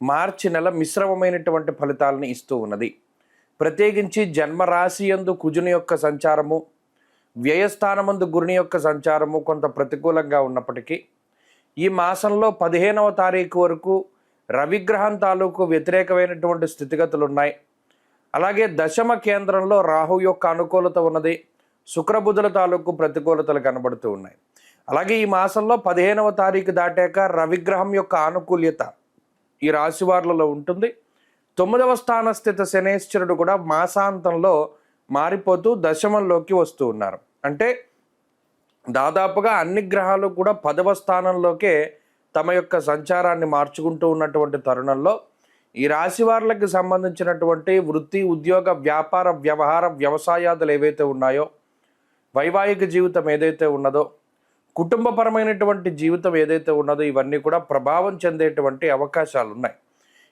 మార్చి నెల మిశ్రమమైనటువంటి ఫలితాలను ఇస్తూ ఉన్నది. ప్రత్యేకించి జన్మరాశి యందు కుజుని యొక్క సంచారము వ్యయస్థానమందు గురుని యొక్క సంచారము కొంత ప్రతికూలంగా ఉన్నప్పటికీ ఈ మాసంలో పదిహేనవ తారీఖు వరకు రవిగ్రహం తాలూకు వ్యతిరేకమైనటువంటి స్థితిగతులు ఉన్నాయి అలాగే దశమ కేంద్రంలో రాహు యొక్క అనుకూలత ఉన్నది. శుక్రబుధుల తాలూకు ప్రతికూలతలు కనబడుతూ ఉన్నాయి. అలాగే ఈ మాసంలో పదిహేనవ తారీఖు దాటాక రవిగ్రహం యొక్క ఆనుకూల్యత ఈ రాశి వారులలో ఉంటుంది. తొమ్మిదవ స్థాన స్థిత శనేశ్వరుడు కూడా మాసాంతంలో మారిపోతూ దశమంలోకి వస్తూ ఉన్నారు. అంటే దాదాపుగా అన్ని గ్రహాలు కూడా పదవ స్థానంలోకే తమ యొక్క సంచారాన్ని మార్చుకుంటూ ఉన్నటువంటి తరుణంలో ఈ రాశి వారులకు సంబంధించినటువంటి వృత్తి ఉద్యోగ వ్యాపార వ్యవహార వ్యవసాయాదులు ఏవైతే ఉన్నాయో వైవాహిక జీవితం ఏదైతే ఉన్నదో కుటుంబపరమైనటువంటి జీవితం ఏదైతే ఉన్నదో ఇవన్నీ కూడా ప్రభావం చెందేటువంటి అవకాశాలు ఉన్నాయి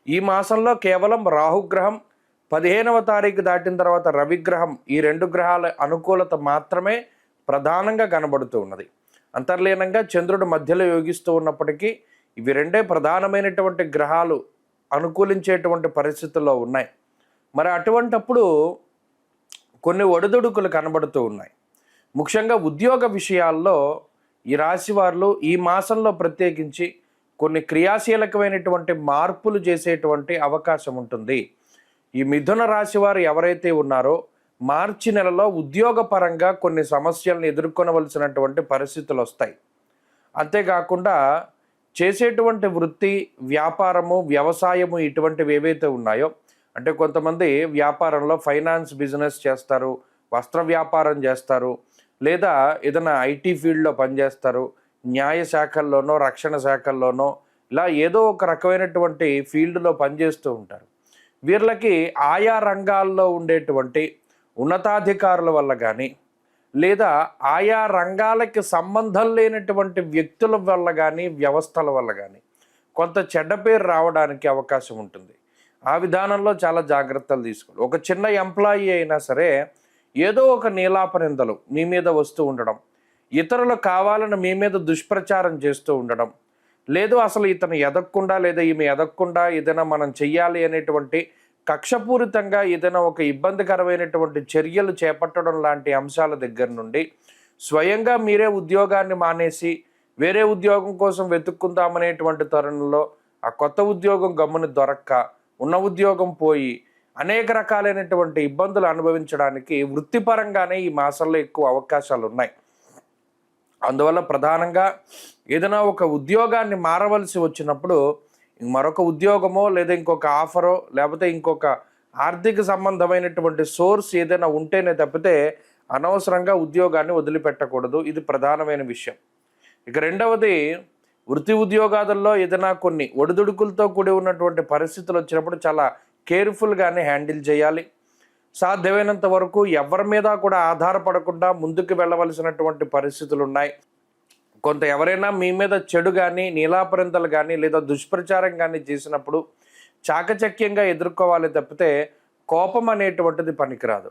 ఈ మాసంలో కేవలం రాహుగ్రహం పదిహేనవ తారీఖు దాటిన తర్వాత రవిగ్రహం ఈ రెండు గ్రహాల అనుకూలత మాత్రమే ప్రధానంగా కనబడుతూ ఉన్నది. అంతర్లీనంగా చంద్రుడు మధ్యలో యోగిస్తూ ఉన్నప్పటికీ ఇవి రెండే ప్రధానమైనటువంటి గ్రహాలు అనుకూలించేటువంటి పరిస్థితుల్లో ఉన్నాయి. మరి అటువంటప్పుడు కొన్ని ఒడిదుడుకులు కనబడుతూ ఉన్నాయి. ముఖ్యంగా ఉద్యోగ విషయాల్లో ఈ రాశి వారు ఈ మాసంలో ప్రత్యేకించి కొన్ని క్రియాశీలకమైనటువంటి మార్పులు చేసేటువంటి అవకాశం ఉంటుంది. ఈ మిథున రాశి వారు ఎవరైతే ఉన్నారో మార్చి నెలలో ఉద్యోగపరంగా కొన్ని సమస్యలను ఎదుర్కొనవలసినటువంటి పరిస్థితులు వస్తాయి. అంతేకాకుండా చేసేటువంటి వృత్తి వ్యాపారము వ్యవసాయము ఇటువంటివి ఏవైతే ఉన్నాయో అంటే కొంతమంది వ్యాపారంలో ఫైనాన్స్ బిజినెస్ చేస్తారు వస్త్ర వ్యాపారం చేస్తారు లేదా ఏదైనా ఐటీ ఫీల్డ్లో పనిచేస్తారు న్యాయ శాఖల్లోనో రక్షణ శాఖల్లోనో ఇలా ఏదో ఒక రకమైనటువంటి ఫీల్డ్లో పనిచేస్తూ ఉంటారు. వీళ్ళకి ఆయా రంగాల్లో ఉండేటువంటి ఉన్నతాధికారుల వల్ల కానీ లేదా ఆయా రంగాలకి సంబంధం లేనటువంటి వ్యక్తుల వల్ల కానీ వ్యవస్థల వల్ల కానీ కొంత చెడ్డ పేరు రావడానికి అవకాశం ఉంటుంది. ఆ విధానంలో చాలా జాగ్రత్తలు తీసుకోవాలి. ఒక చిన్న ఎంప్లాయీ అయినా సరే ఏదో ఒక నీలాపనిందలు మీ మీద వస్తూ ఉండడం. ఇతరులు కావాలని మీ మీద దుష్ప్రచారం చేస్తూ ఉండడం. లేదు అసలు ఇతను ఎదగకుండా లేదా ఈమె ఎదగకుండా ఏదైనా మనం చెయ్యాలి అనేటువంటి కక్షపూరితంగా ఏదైనా ఒక ఇబ్బందికరమైనటువంటి చర్యలు చేపట్టడం లాంటి అంశాల దగ్గర నుండి స్వయంగా మీరే ఉద్యోగాన్ని మానేసి వేరే ఉద్యోగం కోసం వెతుక్కుందామనేటువంటి తరుణంలో ఆ కొత్త ఉద్యోగం గమ్ముని దొరక్క ఉన్న ఉద్యోగం పోయి అనేక రకాలైనటువంటి ఇబ్బందులు అనుభవించడానికి వృత్తిపరంగానే ఈ మాసంలో ఎక్కువ అవకాశాలు ఉన్నాయి అందువల్ల ప్రధానంగా ఏదైనా ఒక ఉద్యోగాన్ని మారవలసి వచ్చినప్పుడు మరొక ఉద్యోగమో లేదా ఇంకొక ఆఫరో లేకపోతే ఇంకొక ఆర్థిక సంబంధమైనటువంటి సోర్స్ ఏదైనా ఉంటేనే తప్పితే అనవసరంగా ఉద్యోగాన్ని వదిలిపెట్టకూడదు. ఇది ప్రధానమైన విషయం. ఇక రెండవది వృత్తి ఉద్యోగాదుల్లో ఏదైనా కొన్ని ఒడిదుడుకులతో కూడి ఉన్నటువంటి పరిస్థితులు వచ్చినప్పుడు చాలా కేర్ఫుల్గానే హ్యాండిల్ చేయాలి. సాధ్యమైనంత వరకు ఎవరి మీద కూడా ఆధారపడకుండా ముందుకు వెళ్ళవలసినటువంటి పరిస్థితులు ఉన్నాయి కొంత ఎవరైనా మీ మీద చెడు కానీ నీలాపరింతలు కానీ లేదా దుష్ప్రచారం కానీ చేసినప్పుడు చాకచక్యంగా ఎదుర్కోవాలి తప్పితే కోపం అనేటువంటిది పనికిరాదు.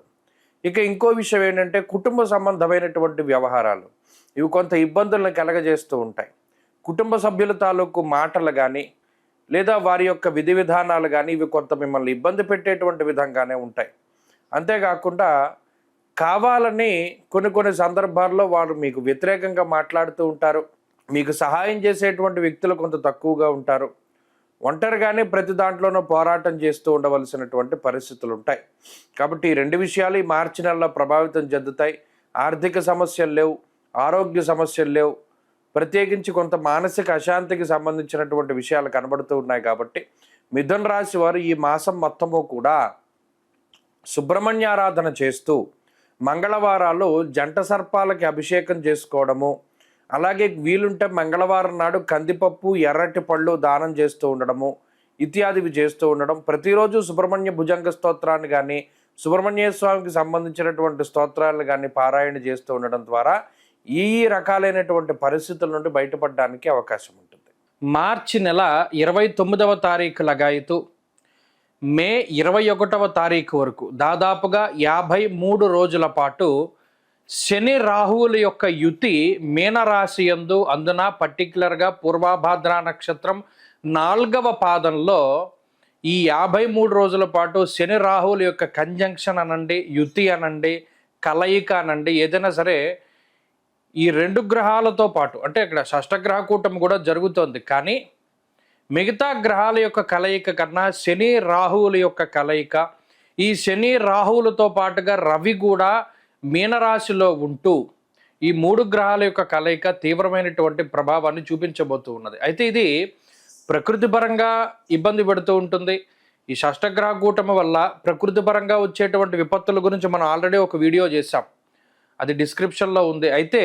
ఇక ఇంకో విషయం ఏంటంటే కుటుంబ సంబంధమైనటువంటి వ్యవహారాలు ఇవి కొంత ఇబ్బందులను కలగజేస్తూ ఉంటాయి. కుటుంబ సభ్యుల తాలూకు మాటలు కానీ లేదా వారి యొక్క విధి విధానాలు కానీ ఇవి కొంత మిమ్మల్ని ఇబ్బంది పెట్టేటువంటి విధంగానే ఉంటాయి. అంతేకాకుండా కావాలని కొన్ని కొన్ని సందర్భాల్లో వారు మీకు వ్యతిరేకంగా మాట్లాడుతూ ఉంటారు. మీకు సహాయం చేసేటువంటి వ్యక్తులు కొంత తక్కువగా ఉంటారు. ఒంటరిగానే ప్రతి దాంట్లోనూ పోరాటం చేస్తూ ఉండవలసినటువంటి పరిస్థితులు ఉంటాయి. కాబట్టి ఈ రెండు విషయాలు ఈ మార్చి నెలలో ప్రభావితం చెందుతాయి. ఆర్థిక సమస్యలు లేవు ఆరోగ్య సమస్యలు లేవు ప్రత్యేకించి కొంత మానసిక అశాంతికి సంబంధించినటువంటి విషయాలు కనబడుతూ ఉన్నాయి కాబట్టి మిథున రాశి వారు ఈ మాసం మొత్తము కూడా సుబ్రహ్మణ్యారాధన చేస్తూ మంగళవారాలు జంట సర్పాలకి అభిషేకం చేసుకోవడము అలాగే వీలుంటే మంగళవారం నాడు కందిపప్పు ఎర్రటి పళ్ళు దానం చేస్తూ ఉండడము ఇత్యాదివి చేస్తూ ఉండడం. ప్రతిరోజు సుబ్రహ్మణ్య భుజంగ స్తోత్రాన్ని కానీ సుబ్రహ్మణ్య స్వామికి సంబంధించినటువంటి స్తోత్రాలను కానీ పారాయణ చేస్తూ ఉండడం ద్వారా ఈ రకాలైనటువంటి పరిస్థితుల నుండి బయటపడడానికి అవకాశం ఉంటుంది. మార్చి నెల ఇరవై తొమ్మిదవ తారీఖు లగాయతు మే ఇరవై ఒకటవ తారీఖు వరకు దాదాపుగా యాభై మూడు రోజుల పాటు శని రాహువుల యొక్క యుతి మీనరాశి యందు అందున పర్టికులర్గా పూర్వాభాద్ర నక్షత్రం నాలుగవ పాదంలో ఈ యాభై మూడు రోజుల పాటు శని రాహువుల యొక్క కంజంక్షన్ అనండి యుతి అనండి కలయిక అనండి ఏదైనా సరే ఈ రెండు గ్రహాలతో పాటు అంటే ఇక్కడ షష్టగ్రహ కూటమి కూడా జరుగుతోంది కానీ మిగతా గ్రహాల యొక్క కలయిక కన్నా శని రాహువుల యొక్క కలయిక ఈ శని రాహువులతో పాటుగా రవి కూడా మీనరాశిలో ఉంటూ ఈ మూడు గ్రహాల యొక్క కలయిక తీవ్రమైనటువంటి ప్రభావాన్ని చూపించబోతూ ఉన్నది. అయితే ఇది ప్రకృతి పరంగా ఇబ్బంది పెడుతూ ఉంటుంది. ఈ షష్టగ్రహ కూటమి వల్ల ప్రకృతి పరంగా వచ్చేటువంటి విపత్తుల గురించి మనం ఆల్రెడీ ఒక వీడియో చేశాం. అది డిస్క్రిప్షన్లో ఉంది. అయితే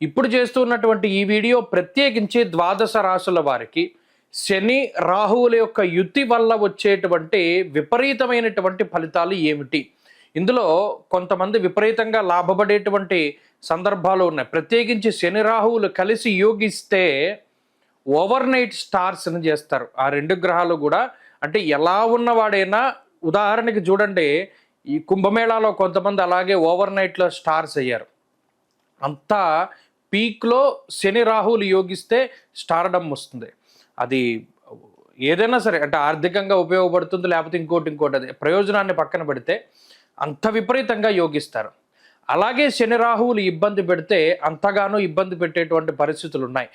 ఇప్పుడు చేస్తున్నటువంటి ఈ వీడియో ప్రత్యేకించి ద్వాదశ రాశుల వారికి శని రాహువుల యొక్క యుతి వల్ల వచ్చేటువంటి విపరీతమైనటువంటి ఫలితాలు ఏమిటి? ఇందులో కొంతమంది విపరీతంగా లాభపడేటువంటి సందర్భాలు ఉన్నాయి. ప్రత్యేకించి శని రాహువులు కలిసి యోగిస్తే ఓవర్ నైట్ స్టార్స్ని చేస్తారు. ఆ రెండు గ్రహాలు కూడా అంటే ఎలా ఉన్నవాడైనా ఉదాహరణకి చూడండి ఈ కుంభమేళాలో కొంతమంది అలాగే ఓవర్ నైట్లో స్టార్స్ అయ్యారు. అంతా పీక్లో శని రాహువులు యోగిస్తే స్టార్డమ్ వస్తుంది. అది ఏదైనా సరే అంటే ఆర్థికంగా ఉపయోగపడుతుంది లేకపోతే ఇంకోటి ఇంకోటి అది ప్రయోజనాన్ని పక్కన పెడితే అంత విపరీతంగా యోగిస్తారు. అలాగే శని రాహువులు ఇబ్బంది పెడితే అంతగానో ఇబ్బంది పెట్టేటువంటి పరిస్థితులు ఉన్నాయి.